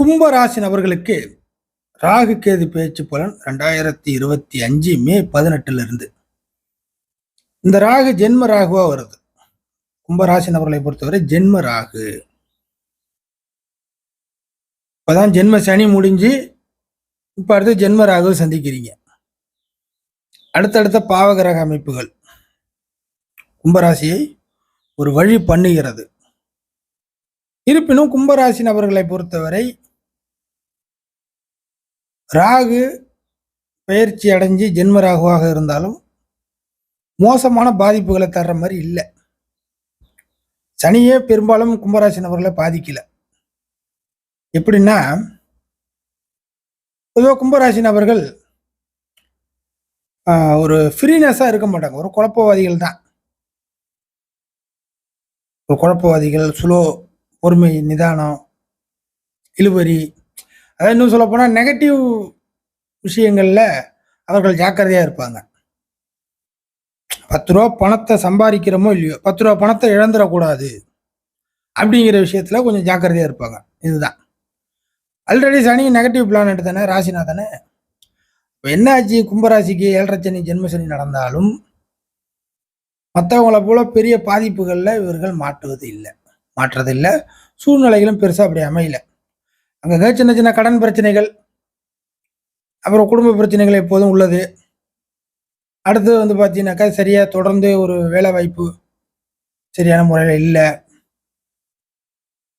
கும்பராசி நபர்களுக்கு ராகு கேது பேச்சு பலன் ரெண்டாயிரத்தி இருபத்தி அஞ்சு மே பதினெட்டுல இருந்து இந்த ராகு ஜென்ம ராகுவா வருது. கும்பராசி நபர்களை பொறுத்தவரை ஜென்ம ராகு. இப்பதான் ஜென்ம சனி முடிஞ்சு இப்ப அடுத்து ஜென்ம ராகுவை சந்திக்கிறீங்க. அடுத்தடுத்த பாவகிரக அமைப்புகள். கும்பராசியை ஒரு வழி பண்ணுகிறது. இருப்பினும் கும்பராசி நபர்களை பொறுத்தவரை ராகு பயிற்சி அடைஞ்சு ஜென்ம ராகுவாக இருந்தாலும் மோசமான பாதிப்புகளை தர்ற மாதிரி இல்லை. சனியே பெரும்பாலும் கும்பராசி நபர்களை பாதிக்கல. எப்படின்னா பொதுவாக கும்பராசி நபர்கள் ஒரு ஃப்ரீனஸாக இருக்க மாட்டாங்க. ஒரு குழப்பவாதிகள் தான். ஒரு குழப்பவாதிகள் சுலோ பொறுமை நிதானம் இழுவரி அதாவது இன்னும் சொல்லப்போனால் நெகட்டிவ் விஷயங்களில் அவர்கள் ஜாக்கிரதையாக இருப்பாங்க. பத்து ரூபா பணத்தை சம்பாதிக்கிறோமோ இல்லையோ பத்து ரூபா பணத்தை இழந்துடக்கூடாது அப்படிங்கிற விஷயத்தில் கொஞ்சம் ஜாக்கிரதையாக இருப்பாங்க. இதுதான். ஆல்ரெடி சனி நெகட்டிவ் பிளானட் தானே ராசினா தானே? இப்போ என்ன ஆச்சு? கும்பராசிக்கு ஏழரை சனி நடந்தாலும் மற்றவங்கள போல பெரிய பாதிப்புகளில் இவர்கள் மாட்டுவது இல்லை மாற்றுறது இல்லை சூழ்நிலைகளும் பெருசாக அப்படி அமையலை. அங்கங்கே சின்ன சின்ன கடன் பிரச்சனைகள் அப்புறம் குடும்ப பிரச்சனைகள் எப்போதும் உள்ளது. அடுத்து வந்து பார்த்தீங்கன்னாக்கா சரியாக தொடர்ந்து ஒரு வேலை வாய்ப்பு சரியான முறையில் இல்லை.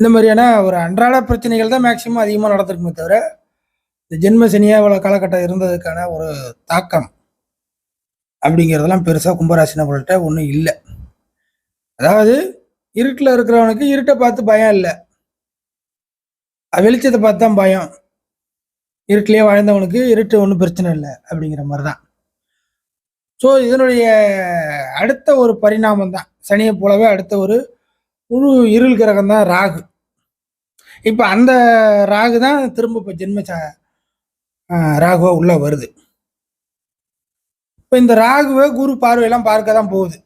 இந்த மாதிரியான ஒரு அன்றாட பிரச்சனைகள் தான் மேக்சிமம் அதிகமாக நடந்திருக்குமே தவிர இந்த ஜென்ம சனியாக இவ்வளோ காலகட்டம் இருந்ததுக்கான ஒரு தாக்கம் அப்படிங்கிறதெல்லாம் பெருசாக கும்பராசி நபர்கள்ட்ட ஒன்றும் இல்லை. அதாவது இருட்டில் இருக்கிறவனுக்கு இருட்டை பார்த்து பயம் இல்லை. வெளிச்சத்தை பார்த்து தான் பயம். இருட்டிலேயே வாழ்ந்தவனுக்கு இருட்டு ஒன்றும் பிரச்சனை இல்லை அப்படிங்கிற மாதிரி தான் ஸோ இதனுடைய அடுத்த ஒரு பரிணாமம் தான் சனியை போலவே அடுத்த ஒரு முழு இருள் கிரகம் தான் ராகு. இப்போ அந்த ராகு தான் திரும்ப இப்போ ஜென்ம ச- உள்ளே ராகுவா வருது. இப்போ இந்த ராகுவை குரு பார்வையெல்லாம் பார்க்க தான் போகுது.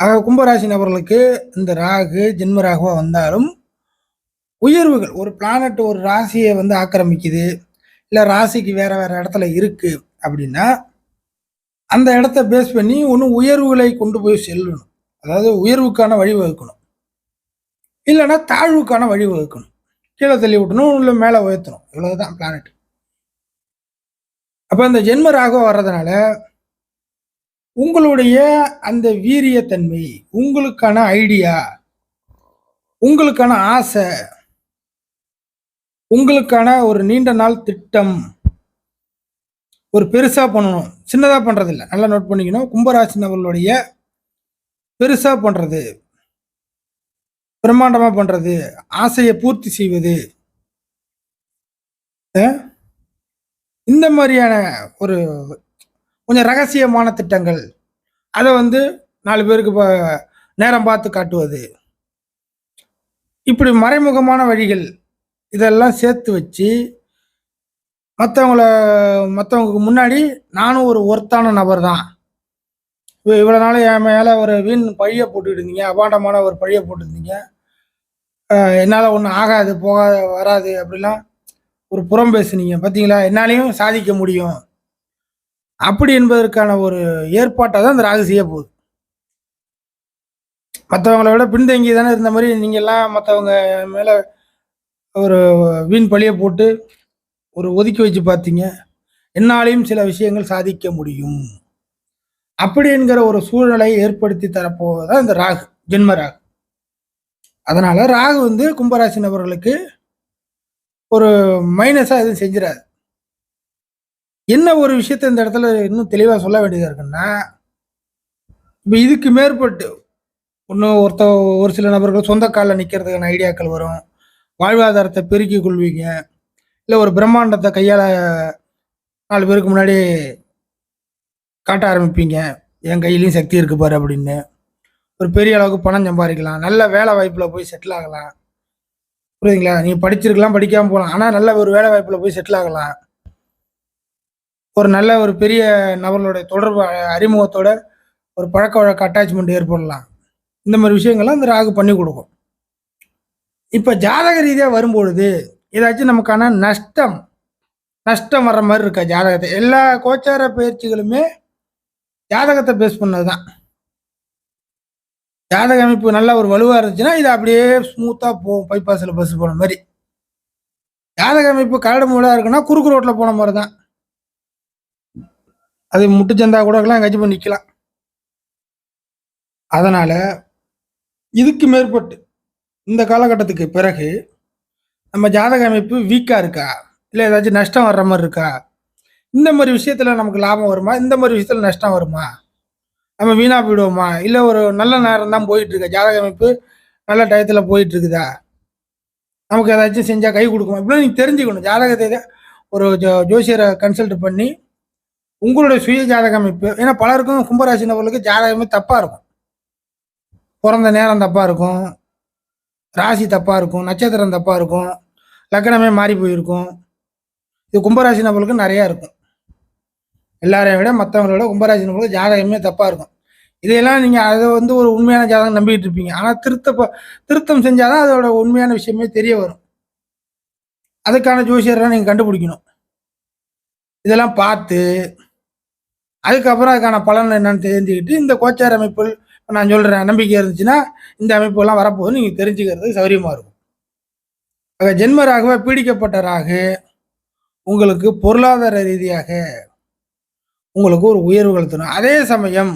ஆக கும்பராசி நபர்களுக்கு இந்த ராகு ஜென்ம ராகுவா வந்தாலும் உயர்வுகள். ஒரு பிளானட் ஒரு ராசியை வந்து ஆக்கிரமிக்குது. இல்லை ராசிக்கு வேற வேற இடத்துல இருக்கு அப்படின்னா அந்த இடத்த பேஸ் பண்ணி ஒன்று உயர்வுகளை கொண்டு போய் செல்லணும். அதாவது உயர்வுக்கான வழிவகுக்கணும் இல்லைன்னா தாழ்வுக்கான வழிவகுக்கணும் கீழே தள்ளி விட்டணும் இல்லை மேலே உயர்த்தணும். இவ்வளவுதான் பிளானட் அப்போ அந்த ஜென்ம ராகம் வர்றதுனால உங்களுடைய அந்த வீரியத்தன்மை உங்களுக்கான ஐடியா உங்களுக்கான ஆசை உங்களுக்கான ஒரு நீண்ட நாள் திட்டம். ஒரு பெருசாக பண்ணணும். சின்னதாக பண்ணுறதில்ல நல்லா நோட் பண்ணிக்கணும். கும்பராசி நபர்களுடைய பெருசாக பண்ணுறது பிரம்மாண்டமாக பண்ணுறது ஆசையை பூர்த்தி செய்வது. இந்த மாதிரியான ஒரு கொஞ்சம் ரகசியமான திட்டங்கள். அதை வந்து நாலு பேருக்கு நேரம் பார்த்து காட்டுவது. இப்படி மறைமுகமான வழிகள். இதெல்லாம் சேர்த்து வச்சு மற்றவங்கள மற்றவங்களுக்கு முன்னாடி நானும் ஒரு ஒர்த்தான நபர் தான் இவ்வளோ நாள் என் மேலே ஒரு வீண் பழியை போட்டுக்கிட்டு இருந்தீங்க அபாண்டமான ஒரு பழியை போட்டுருந்தீங்க என்னால் ஒன்றும் ஆகாது போகாது வராது அப்படிலாம் ஒரு புறம் பேசுனீங்க. பார்த்தீங்களா என்னாலையும் சாதிக்க முடியும். அப்படி என்பதற்கான ஒரு ஏற்பாட்டை தான் இந்த ராகு செய்ய போகுது. மற்றவங்கள விட பின்தங்கி தானே இருந்த மாதிரி நீங்கள்லாம் மற்றவங்க மேலே ஒரு வீண் பழியை போட்டு ஒரு ஒதுக்கி வச்சு பார்த்தீங்க என்னாலையும் சில விஷயங்கள் சாதிக்க முடியும். அப்படி என்கிற ஒரு சூழ்நிலையை ஏற்படுத்தி தரப்போவதுதான் இந்த ராகு ஜென்ம ராகு. அதனால் ராகு வந்து கும்பராசி நபர்களுக்கு ஒரு மைனஸாக எதுவும் செஞ்சிடாது என்ன ஒரு விஷயத்த இந்த இடத்துல இன்னும் தெளிவாக சொல்ல வேண்டியதாக இருக்குன்னா இப்போ இதுக்கு மேற்பட்டு இன்னும் ஒருத்த ஒரு சில நபர்கள் சொந்த காலில் நிற்கிறதுக்கான ஐடியாக்கள் வரும். வாழ்வாதாரத்தை பெருக்கிக் கொள்வீங்க. இல்லை ஒரு பிரம்மாண்டத்தை கையால் நாலு பேருக்கு முன்னாடி காட்ட ஆரம்பிப்பீங்க. என் கையிலையும் சக்தி இருக்கு பாரு அப்படின்னு. ஒரு பெரிய அளவுக்கு பணம் சம்பாதிக்கலாம். நல்ல வேலை வாய்ப்பில் போய் செட்டில் ஆகலாம். புரியுதுங்களா? நீங்கள் படிச்சிருக்கலாம் படிக்காமல் போகலாம். ஆனால் நல்ல ஒரு வேலை வாய்ப்பில் போய் செட்டில் ஆகலாம். ஒரு நல்ல ஒரு பெரிய நபர்களுடைய தொடர்பு அறிமுகத்தோட ஒரு பழக்க வழக்க அட்டாச்மெண்ட் ஏற்படலாம். இந்த மாதிரி விஷயங்கள்லாம் இந்த ராகு பண்ணி கொடுக்கும். இப்போ ஜாதக ரீதியாக வரும்பொழுது ஏதாச்சும் நமக்கான நஷ்டம் நஷ்டம் வர்ற மாதிரி இருக்கா ஜாதகத்தை? எல்லா கோச்சார பயிற்சிகளுமே ஜாதகத்தை பேஸ் பண்ணது தான் ஜாதக அமைப்பு நல்லா ஒரு வலுவாக இருந்துச்சுன்னா இது அப்படியே ஸ்மூத்தாக போகும் பைபாஸில் பஸ் போன மாதிரி. ஜாதக அமைப்பு கரடு மூடாக இருக்குன்னா குறுக்கு ரோட்டில் போன மாதிரி தான் அது முட்டுச்சந்தா கூட இருக்கலாம் எங்கேயாச்சும் போய் நிற்கலாம் அதனால் இதுக்கு மேற்பட்டு இந்த காலகட்டத்துக்கு பிறகு நம்ம ஜாதக அமைப்பு வீக்காக இருக்கா? இல்லை ஏதாச்சும் நஷ்டம் வர்ற மாதிரி இருக்கா? இந்த மாதிரி விஷயத்தில் நமக்கு லாபம் வருமா? இந்த மாதிரி விஷயத்தில் நஷ்டம் வருமா? நம்ம வீணாக போயிடுவோமா? இல்லை ஒரு நல்ல நேரம் தான் போயிட்டுருக்கா ஜாதக அமைப்பு நல்ல டயத்தில் போயிட்டுருக்குதா நமக்கு ஏதாச்சும் செஞ்சால் கை கொடுக்குமா? இப்படி நீங்கள் தெரிஞ்சுக்கணும். ஜாதகத்தை ஒரு ஜோ ஜோசியரை கன்சல்ட் பண்ணி உங்களுடைய சுய ஜாதக அமைப்பு ஏன்னா பலருக்கும் கும்பராசி நபர்களுக்கு ஜாதகமே தப்பாக இருக்கும். பிறந்த நேரம் தப்பாக இருக்கும். ராசி தப்பாக இருக்கும் நட்சத்திரம் தப்பாக இருக்கும் லக்கணமே மாறி போயிருக்கும். இது கும்பராசி நபர்களுக்கு நிறையா இருக்கும். எல்லாரையும் விட மற்றவங்களோட கும்பராசி நபர்களுக்கு ஜாதகமே தப்பாக இருக்கும். இதையெல்லாம் நீங்கள் அதை வந்து ஒரு உண்மையான ஜாதகம் நம்பிக்கிட்டு இருப்பீங்க. ஆனால் திருத்த திருத்தம் செஞ்சால் தான் அதோட உண்மையான விஷயமே தெரிய வரும். அதுக்கான ஜோசியரை நீங்கள் கண்டுபிடிக்கணும். இதெல்லாம் பார்த்து அதுக்கப்புறம் அதுக்கான பலன் என்னன்னு தெரிஞ்சுக்கிட்டு இந்த கோச்சார அமைப்பில் நான் சொல்கிறேன் நம்பிக்கை இருந்துச்சுன்னா இந்த அமைப்புலாம் வரப்போகுது. நீங்கள் தெரிஞ்சுக்கிறது சௌரியமாக இருக்கும். ஆக ஜென்ம ராகுவை பீடிக்கப்பட்ட ராகு உங்களுக்கு பொருளாதார ரீதியாக உங்களுக்கு ஒரு உயர்வுகள் தரும் அதே சமயம்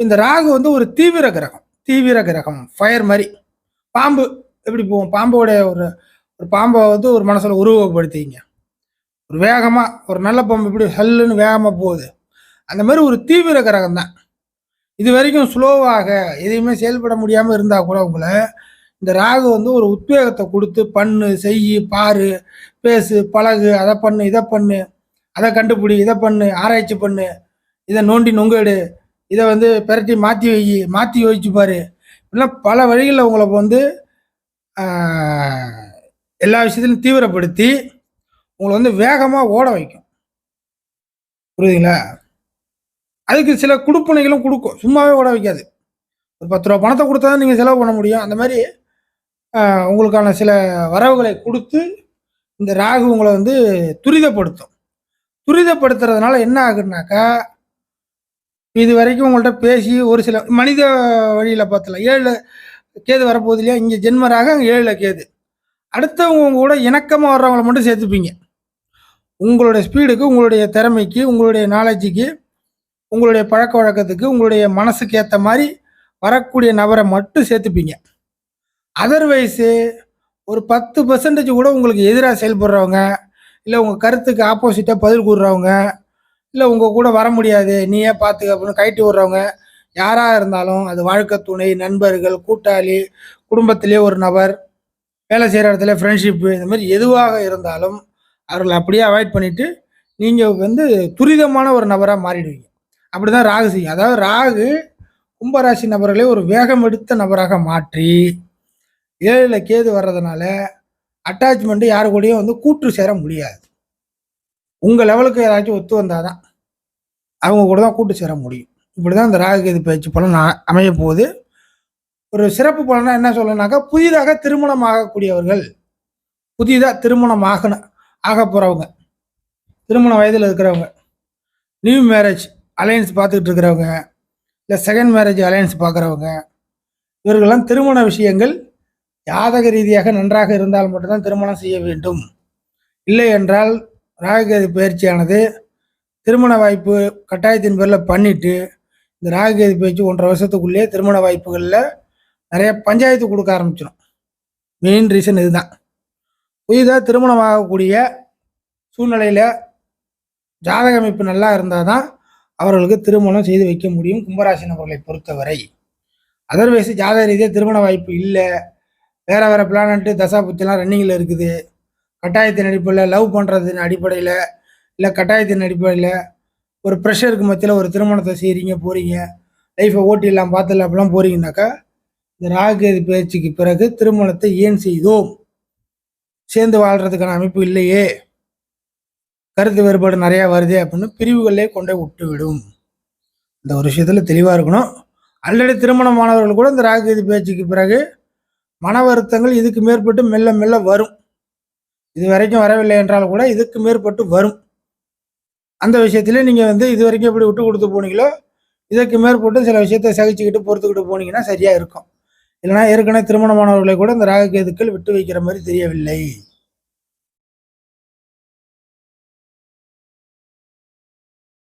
இந்த ராகு வந்து ஒரு தீவிர கிரகம். தீவிர கிரகம். ஃபயர் மாதிரி. பாம்பு எப்படி போகும் பாம்போடைய ஒரு ஒரு பாம்பை வந்து ஒரு மனசில் உருவப்படுத்திங்க ஒரு வேகமாக ஒரு நல்ல பாம்பு எப்படி ஹல்லுன்னு வேகமாக போகுது. அந்த மாதிரி ஒரு தீவிர கிரகம் தான் இது வரைக்கும் ஸ்லோவாக எதையுமே செயல்பட முடியாமல் இருந்தால் கூட உங்களை இந்த ராகு வந்து ஒரு உத்வேகத்தை கொடுத்து பண்ணு செய் பாரு பேசு பழகு அதை பண்ணு இதை பண்ணு அதை கண்டுபிடி இதை பண்ணு ஆராய்ச்சி பண்ணு இதை நோண்டி நொங்கெடு இதை வந்து பெரட்டி மாற்றி வை மாற்றி யோசிச்சு பாரு. இப்படிலாம் பல வழிகளில் உங்களை வந்து எல்லா விஷயத்திலும் தீவிரப்படுத்தி உங்களை வந்து வேகமாக ஓட வைக்கும். புரியுதுங்களா? அதுக்கு சில கொடுப்பனைகளும் கொடுக்கும். சும்மாவே ஓட வைக்காது. ஒரு பத்து ரூபா பணத்தை கொடுத்தா தான் நீங்கள் செலவு பண்ண முடியும். அந்த மாதிரி உங்களுக்கான சில வரவுகளை கொடுத்து இந்த ராகு உங்களை வந்து துரிதப்படுத்தும். துரிதப்படுத்துறதுனால என்ன ஆகுதுனாக்கா இது வரைக்கும் உங்கள்கிட்ட பேசி ஒரு சில மனித வழியில் பார்த்தல ஏழு கேது வரப்போகுது இல்லையா? இங்கே ஜென்மராக அங்கே ஏழில் கேது. அடுத்தவங்க கூட இணக்கமாக வர்றவங்கள மட்டும் சேர்த்துப்பீங்க. உங்களுடைய ஸ்பீடுக்கு உங்களுடைய திறமைக்கு உங்களுடைய நாலேஜுக்கு உங்களுடைய பழக்க வழக்கத்துக்கு உங்களுடைய மனசுக்கு ஏற்ற மாதிரி வரக்கூடிய நபரை மட்டும் சேர்த்துப்பீங்க. அதர்வைஸு ஒரு பத்து பர்சன்டேஜ் கூட உங்களுக்கு எதிராக செயல்படுறவங்க இல்லை உங்கள் கருத்துக்கு ஆப்போசிட்டாக பதில் கூடுறவங்க இல்லை உங்கள் கூட வர முடியாது நீயே பார்த்துக்க அப்படின்னு கைட்டு விடுறவங்க யாராக இருந்தாலும் அது வாழ்க்கை துணை நண்பர்கள் கூட்டாளி குடும்பத்திலே ஒரு நபர் வேலை செய்கிற இடத்துல ஃப்ரெண்ட்ஷிப்பு இந்த மாதிரி எதுவாக இருந்தாலும் அவர்களை அப்படியே அவாய்ட் பண்ணிவிட்டு நீங்கள் வந்து துரிதமான ஒரு நபராக மாறிடுவீங்க. அப்படி தான் ராகு செய்யும். அதாவது ராகு கும்பராசி நபர்களை ஒரு வேகம் எடுத்த நபராக மாற்றி ஏழில் கேது வர்றதுனால அட்டாச்மெண்ட்டு யாரு கூடயும் வந்து கூற்று சேர முடியாது. உங்கள் லெவலுக்கு யாராச்சும் ஒத்து வந்தால் தான் அவங்க கூட தான் கூட்டு சேர முடியும். இப்படி தான் இந்த ராகு கேது பயிற்சி பலன் அமைய போகுது. ஒரு சிறப்பு பலனாக என்ன சொல்லணும்னாக்கா புதிதாக திருமணம் ஆகக்கூடியவர்கள் புதிதாக திருமணம் ஆகணும் ஆக போகிறவங்க திருமண வயதில் இருக்கிறவங்க நியூ மேரேஜ் அலையன்ஸ் பார்த்துக்கிட்டு இருக்கிறவங்க இல்லை செகண்ட் மேரேஜ் அலையன்ஸ் பார்க்குறவங்க இவர்களெல்லாம் திருமண விஷயங்கள் ஜாதக ரீதியாக நன்றாக இருந்தால் மட்டும்தான் திருமணம் செய்ய வேண்டும். இல்லை என்றால் ராகுகேது பயிற்சியானது திருமண வாய்ப்பு கட்டாயத்தின் பேரில் பண்ணிவிட்டு இந்த ராகுகேது பயிற்சி ஒன்றரை வருஷத்துக்குள்ளேயே திருமண வாய்ப்புகளில் நிறைய பஞ்சாயத்து கொடுக்க ஆரம்பிச்சிடும் மெயின் ரீசன் இதுதான். புதிதாக திருமணம் ஆகக்கூடிய சூழ்நிலையில் ஜாதக அமைப்பு நல்லா இருந்தால் தான் அவர்களுக்கு திருமணம் செய்து வைக்க முடியும் கும்பராசி நபர்களை பொறுத்தவரை. அதர்வைஸ் ஜாதக ரீதியாக திருமண வாய்ப்பு இல்லை. வேற வேற பிளானட்டு தசா புத்திலாம் ரன்னிங்கில் இருக்குது. கட்டாயத்தின் அடிப்படையில் லவ் பண்ணுறதின் அடிப்படையில் இல்லை கட்டாயத்தின் அடிப்படையில் ஒரு ப்ரெஷருக்கு மத்தியில் ஒரு திருமணத்தை செய்கிறீங்க போகிறீங்க லைஃப்பை ஓட்டிடலாம் பார்த்துடலாம் அப்படிலாம் போகிறீங்கனாக்கா இந்த ராகுகேது பேச்சுக்கு பிறகு திருமணத்தை ஏன் செய்தோம்? சேர்ந்து வாழ்கிறதுக்கான அமைப்பு இல்லையே. கருத்து வேறுபாடு நிறையா வருதே அப்படின்னு பிரிவுகளே கொண்டே விட்டு விடும் இந்த ஒரு விஷயத்தில் தெளிவாக இருக்கணும். ஆல்ரெடி திருமணமானவர்கள் கூட இந்த ராகுகேது பேச்சுக்கு பிறகு மன வருத்தங்கள் இதுக்கு மேற்பட்டு மெல்ல மெல்ல வரும். இது வரைக்கும் வரவில்லை என்றால் கூட இதுக்கு மேற்பட்டு வரும். அந்த விஷயத்திலே நீங்கள் வந்து இது வரைக்கும் எப்படி விட்டு கொடுத்து போனீங்களோ இதற்கு மேற்பட்டு சில விஷயத்தை சகிச்சுக்கிட்டு பொறுத்துக்கிட்டு போனீங்கன்னா சரியாக இருக்கும். இல்லைனா ஏற்கனவே திருமணமானவர்களை கூட இந்த ராககேதுக்கள் விட்டு வைக்கிற மாதிரி தெரியவில்லை.